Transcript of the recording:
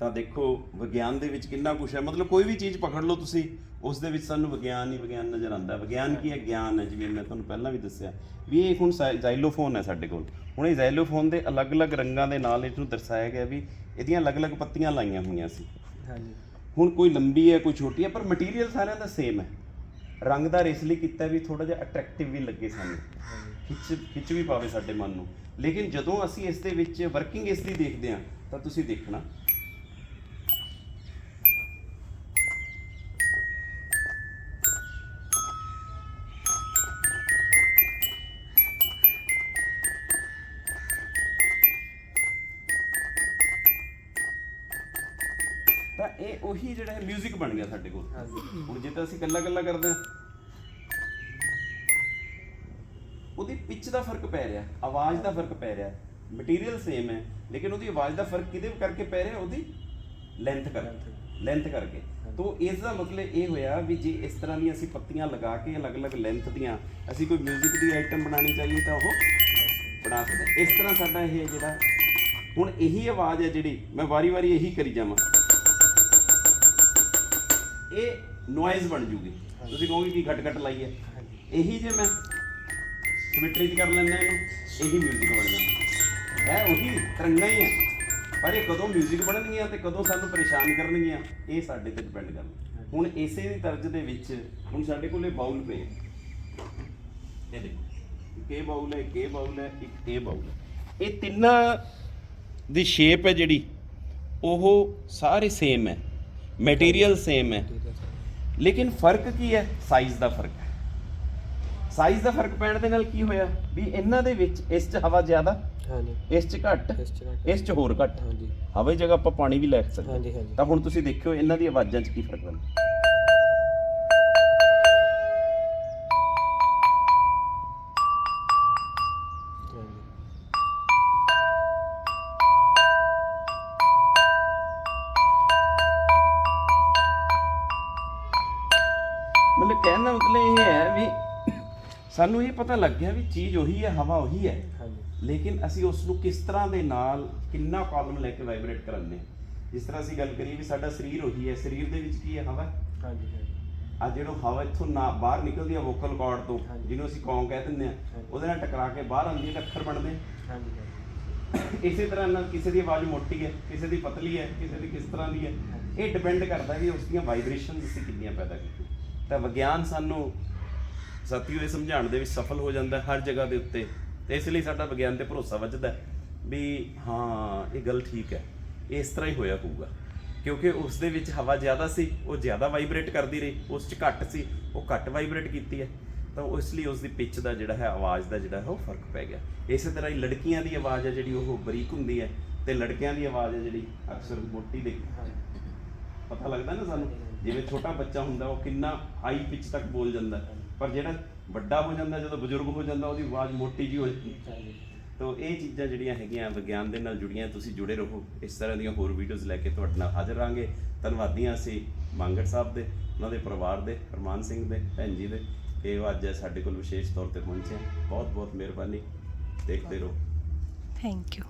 ਤਾਂ ਦੇਖੋ ਵਿਗਿਆਨ ਦੇ ਵਿੱਚ ਕਿੰਨਾ ਕੁਝ ਹੈ। ਮਤਲਬ ਕੋਈ ਵੀ ਚੀਜ਼ ਪਕੜ ਲਓ ਤੁਸੀਂ ਉਸ ਦੇ ਵਿੱਚ ਸਾਨੂੰ ਵਿਗਿਆਨ ਹੀ ਵਿਗਿਆਨ ਨਜ਼ਰ ਆਉਂਦਾ ਵਿਗਿਆਨ ਕੀ ਹੈ? ਗਿਆਨ ਹੈ। ਜਿਵੇਂ ਮੈਂ ਤੁਹਾਨੂੰ ਪਹਿਲਾਂ ਵੀ ਦੱਸਿਆ ਵੀ ਇਹ ਹੁਣ ਜ਼ਾਈਲੋਫੋਨ ਹੈ ਸਾਡੇ ਕੋਲ। ਹੁਣ ਇਹ ਜ਼ਾਈਲੋਫੋਨ ਦੇ ਅਲੱਗ-ਅਲੱਗ ਰੰਗਾਂ ਦੇ ਨਾਲ ਇਸ ਨੂੰ ਦਰਸਾਇਆ ਗਿਆ ਵੀ ਇਹਦੀਆਂ ਅਲੱਗ-ਅਲੱਗ ਪੱਤੀਆਂ ਲਾਈਆਂ ਹੋਈਆਂ ਸੀ। ਹਾਂਜੀ। ਹੁਣ ਕੋਈ ਲੰਬੀ ਹੈ ਕੋਈ ਛੋਟੀ ਹੈ ਪਰ ਮਟੀਰੀਅਲ ਸਾਰਿਆਂ ਦਾ ਸੇਮ ਹੈ। ਰੰਗਦਾਰ ਇਸ ਲਈ ਕੀਤਾ ਵੀ ਥੋੜਾ ਜਿਹਾ ਅਟਰੈਕਟਿਵ ਵੀ ਲੱਗੇ ਸਾਨੂੰ। ਖਿੱਚ ਖਿੱਚ ਵੀ ਪਾਵੇ ਸਾਡੇ ਮਨ ਨੂੰ। ਲੇਕਿਨ ਜਦੋਂ ਅਸੀਂ ਇਸ ਦੇ ਵਿੱਚ ਵਰਕਿੰਗ ਇਸ ਦੀ ਦੇਖਦੇ ਹਾਂ ਤਾਂ ਤੁਸੀਂ ਦੇਖਣਾ ਤਾਂ ਇਹ ਉਹੀ ਜਿਹੜਾ ਹੈ 뮤직 ਬਣ ਗਿਆ ਸਾਡੇ ਕੋਲ ਹਾਂਜੀ ਹੁਣ ਜੇ ਤਾਂ ਅਸੀਂ ਕੱਲਾ ਕੱਲਾ ਕਰਦੇ ਹਾਂ ਉਹਦੀ ਪਿਚ ਦਾ ਫਰਕ ਪੈ ਰਿਹਾ ਆਵਾਜ਼ ਦਾ ਫਰਕ ਪੈ ਰਿਹਾ ਮਟੀਰੀਅਲ ਸੇਮ ਹੈ ਲੇਕਿਨ ਉਹਦੀ ਆਵਾਜ਼ ਦਾ ਫਰਕ ਕਿਹਦੇ ਕਰਕੇ ਪੈ ਰਿਹਾ ਉਹਦੀ ਲੈਂਥ ਕਰਕੇ ਲੈਂਥ ਕਰਕੇ ਤੋਂ ਇਸ ਦਾ ਮਤਲਬ ਇਹ ਹੋਇਆ ਵੀ ਜੇ ਇਸ ਤਰ੍ਹਾਂ ਦੀਆਂ ਅਸੀਂ ਪੱਤੀਆਂ ਲਗਾ ਕੇ ਅਲੱਗ-ਅਲੱਗ ਲੈਂਥ ਦੀਆਂ ਅਸੀਂ ਕੋਈ 뮤직 ਦੀ ਆਈਟਮ ਬਣਾਉਣੀ ਚਾਹੀਏ ਤਾਂ ਉਹ ਬਣਾ ਸਕਦੇ ਹਾਂ। ਇਸ ਤਰ੍ਹਾਂ ਸਾਡਾ ਇਹ ਜਿਹੜਾ ਹੁਣ ਇਹੀ ਆਵਾਜ਼ ਹੈ ਜਿਹੜੀ ਮੈਂ ਵਾਰੀ-ਵਾਰੀ ਇਹੀ ਕਰੀ ਜਾਵਾਂ ਨੋਇਜ਼ ਬਣ ਜੂਗੀ ਤੁਸੀਂ ਕਹੋਗੇ ਕਿ ਘਟ ਘਟ ਲਾਈ ਹੈ ਇਹੀ ਜੇ ਮੈਂ ਸਿਮਟਰੀ ਚ ਕਰ ਲੈਂਦਾ ਇਹਨੂੰ ਇਹੀ 뮤직 ਬਣ ਜਾਂਦਾ ਹੈ ਉਹੀ ਤਰੰਗਾਂ ਹੀ ਹੈ ਪਰ ਇਹ ਕਦੋਂ 뮤직 ਬਣਨਗੀਆਂ ਤੇ ਕਦੋਂ ਸਾਨੂੰ ਪਰੇਸ਼ਾਨ ਕਰਨਗੀਆਂ ਇਹ ਸਾਡੇ ਤੇ ਡਿਪੈਂਡ ਕਰਦਾ ਹੁਣ ਇਸੇ ਦੀ ਤਰਜ ਦੇ ਵਿੱਚ ਹੁਣ ਸਾਡੇ ਕੋਲ ਇਹ ਬਾਉਲ ਪਏ ਆ। ਇਹ ਦੇਖੋ ਇੱਕ ਇਹ ਬਾਉਲ ਹੈ ਇੱਕ ਇਹ ਬਾਉਲ ਹੈ ਇੱਕ ਇਹ ਬਾਉਲ ਹੈ ਇਹ ਤਿੰਨਾਂ ਦੀ ਸ਼ੇਪ ਹੈ ਜਿਹੜੀ ਉਹ ਸਾਰੇ ਸੇਮ ਹੈ ਮਟੀਰੀਅਲ ਸੇਮ ਹੈ ਲੇਕਿਨ ਫ਼ਰਕ ਕੀ ਹੈ? ਸਾਈਜ਼ ਦਾ ਫ਼ਰਕ ਹੈ। ਸਾਈਜ਼ ਦਾ ਫ਼ਰਕ ਪੈਣ ਦੇ ਨਾਲ ਕੀ ਹੋਇਆ? ਵੀ ਇਹਨਾਂ ਦੇ ਵਿੱਚ ਇਸ 'ਚ ਹਵਾ ਜ਼ਿਆਦਾ ਹਾਂਜੀ। ਇਸ 'ਚ ਘੱਟ ਇਸ ਚ ਘੱਟ। ਇਸ 'ਚ ਹੋਰ ਘੱਟ। ਹਾਂਜੀ। ਹਵਾ ਦੀ ਜਗ੍ਹਾ ਆਪਾਂ ਪਾਣੀ ਵੀ ਲੈ ਸਕਦੇ ਹਾਂਜੀ ਹਾਂਜੀ। ਤਾਂ ਹੁਣ ਤੁਸੀਂ ਦੇਖਿਓ ਇਹਨਾਂ ਦੀ ਆਵਾਜ਼ਾਂ 'ਚ ਕੀ ਫ਼ਰਕ ਪੈਂਦਾ। ਮਤਲਬ ਕਹਿਣ ਦਾ ਮਤਲਬ ਇਹ ਹੈ ਵੀ ਸਾਨੂੰ ਇਹ ਪਤਾ ਲੱਗ ਗਿਆ ਵੀ ਚੀਜ਼ ਉਹੀ ਹੈ ਹਵਾ ਉਹੀ ਹੈ। ਲੇਕਿਨ ਅਸੀਂ ਉਸ ਨੂੰ ਕਿਸ ਤਰ੍ਹਾਂ ਦੇ ਨਾਲ ਕਿੰਨਾ ਕਾਲਮ ਲੈ ਕੇ ਵਾਈਬ੍ਰੇਟ ਕਰਾਉਂਦੇ ਹਾਂ? ਜਿਸ ਤਰ੍ਹਾਂ ਅਸੀਂ ਗੱਲ ਕਰੀਏ ਵੀ ਸਾਡਾ ਸਰੀਰ ਉਹੀ ਹੈ ਸਰੀਰ ਦੇ ਵਿੱਚ ਕੀ ਹੈ ਹਵਾ? ਹਾਂਜੀ ਆ ਜਿਹੜਾ ਹਵਾ ਇੱਥੋਂ ਨਾ ਬਾਹਰ ਨਿਕਲਦੀ ਆ ਵੋਕਲ ਕਾਰਡ ਤੋਂ। ਜਿਹਨੂੰ ਅਸੀਂ ਕੌਂ ਕਹਿ ਦਿੰਦੇ ਆ। ਉਹਦੇ ਨਾਲ ਟਕਰਾ ਕੇ ਬਾਹਰ ਆਉਂਦੀ ਹੈ ਅੱਖਰ ਬਣਦੇ ਹਾਂਜੀ ਇਸੇ ਤਰ੍ਹਾਂ ਨਾਲ ਕਿਸੇ ਦੀ ਆਵਾਜ਼ ਮੋਟੀ ਹੈ ਕਿਸੇ ਦੀ ਪਤਲੀ ਹੈ ਕਿਸੇ ਦੀ ਕਿਸ ਤਰ੍ਹਾਂ ਦੀ ਹੈ। ਇਹ ਡਿਪੈਂਡ ਕਰਦਾ ਕਿ ਉਸ ਦੀਆਂ ਵਾਈਬ੍ਰੇਸ਼ਨਸ ਅਸੀਂ ਕਿੰਨੀਆਂ ਪੈਦਾ ਕੀਤੀਆਂ। ਤਾਂ ਵਿਗਿਆਨ ਸਾਨੂੰ ਸਾਥੀਓ ਇਹ ਸਮਝਾਉਣ ਦੇ ਵਿੱਚ ਸਫਲ ਹੋ ਜਾਂਦਾ ਹਰ ਜਗ੍ਹਾ ਦੇ ਉੱਤੇ। ਤੇ ਇਸ ਲਈ ਸਾਡਾ ਵਿਗਿਆਨ ਤੇ ਭਰੋਸਾ ਵੱਜਦਾ ਵੀ ਹਾਂ, ਇਹ ਗੱਲ ਠੀਕ ਹੈ। ਇਸ ਤਰ੍ਹਾਂ ਹੀ ਹੋਇਆ ਹੋਊਗਾ। ਕਿਉਂਕਿ ਉਸ ਦੇ ਵਿੱਚ ਹਵਾ ਜ਼ਿਆਦਾ ਸੀ, ਉਹ ਜ਼ਿਆਦਾ ਵਾਈਬ੍ਰੇਟ ਕਰਦੀ ਰਹੀ, ਉਸ 'ਚ ਘੱਟ ਸੀ, ਉਹ ਘੱਟ ਵਾਈਬ੍ਰੇਟ ਕੀਤੀ ਹੈ। ਤਾਂ ਉਹ ਇਸ ਲਈ ਉਸ ਦੀ ਪਿਚ ਦਾ ਜਿਹੜਾ ਹੈ, ਆਵਾਜ਼ ਦਾ ਜਿਹੜਾ ਹੈ, ਉਹ ਫ਼ਰਕ ਪੈ ਗਿਆ। ਇਸੇ ਤਰ੍ਹਾਂ ਹੀ ਲੜਕੀਆਂ ਦੀ ਆਵਾਜ਼ ਹੈ ਜਿਹੜੀ ਉਹ ਬਰੀਕ ਹੁੰਦੀ ਹੈ ਤੇ ਲੜਕਿਆਂ ਦੀ ਆਵਾਜ਼ ਹੈ ਜਿਹੜੀ ਅਕਸਰ ਮੋਟੀ ਦੇ ਪਤਾ ਲੱਗਦਾ ਨਾ ਸਾਨੂੰ, ਜਿਵੇਂ ਛੋਟਾ ਬੱਚਾ ਹੁੰਦਾ, ਉਹ ਕਿੰਨਾ ਹਾਈ ਪਿਚ ਤੱਕ ਬੋਲ ਜਾਂਦਾ। ਪਰ ਜਿਹੜਾ ਵੱਡਾ ਹੋ ਜਾਂਦਾ, ਜਦੋਂ ਬਜ਼ੁਰਗ ਹੋ ਜਾਂਦਾ, ਉਹਦੀ ਆਵਾਜ਼ ਮੋਟੀ ਜੀ ਹੋ ਜਾਂਦੀ। ਹੈ। ਤੋ ਇਹ ਚੀਜ਼ਾਂ ਜਿਹੜੀਆਂ ਹੈਗੀਆਂ ਵਿਗਿਆਨ ਦੇ ਨਾਲ ਜੁੜੀਆਂ, ਤੁਸੀਂ ਜੁੜੇ ਰਹੋ। ਇਸ ਤਰ੍ਹਾਂ ਦੀਆਂ ਹੋਰ ਵੀਡੀਓਜ਼ ਲੈ ਕੇ ਤੁਹਾਡੇ ਨਾਲ ਹਾਜ਼ਰ ਰਾਂਗੇ ਧੰਨਵਾਦੀਆਂ ਅਸੀਂ ਮੰਗੜ ਸਾਹਿਬ ਦੇ, ਉਹਨਾਂ ਦੇ ਪਰਿਵਾਰ ਦੇ, ਹਰਮਾਨ ਸਿੰਘ ਦੇ, ਭੈਣ ਜੀ ਦੇ। ਕਿ ਉਹ ਅੱਜ ਸਾਡੇ ਕੋਲ ਵਿਸ਼ੇਸ਼ ਤੌਰ ਤੇ ਪਹੁੰਚੇ ਬਹੁਤ ਬਹੁਤ ਮਿਹਰਬਾਨੀ। ਦੇਖਦੇ ਰਹੋ। Thank you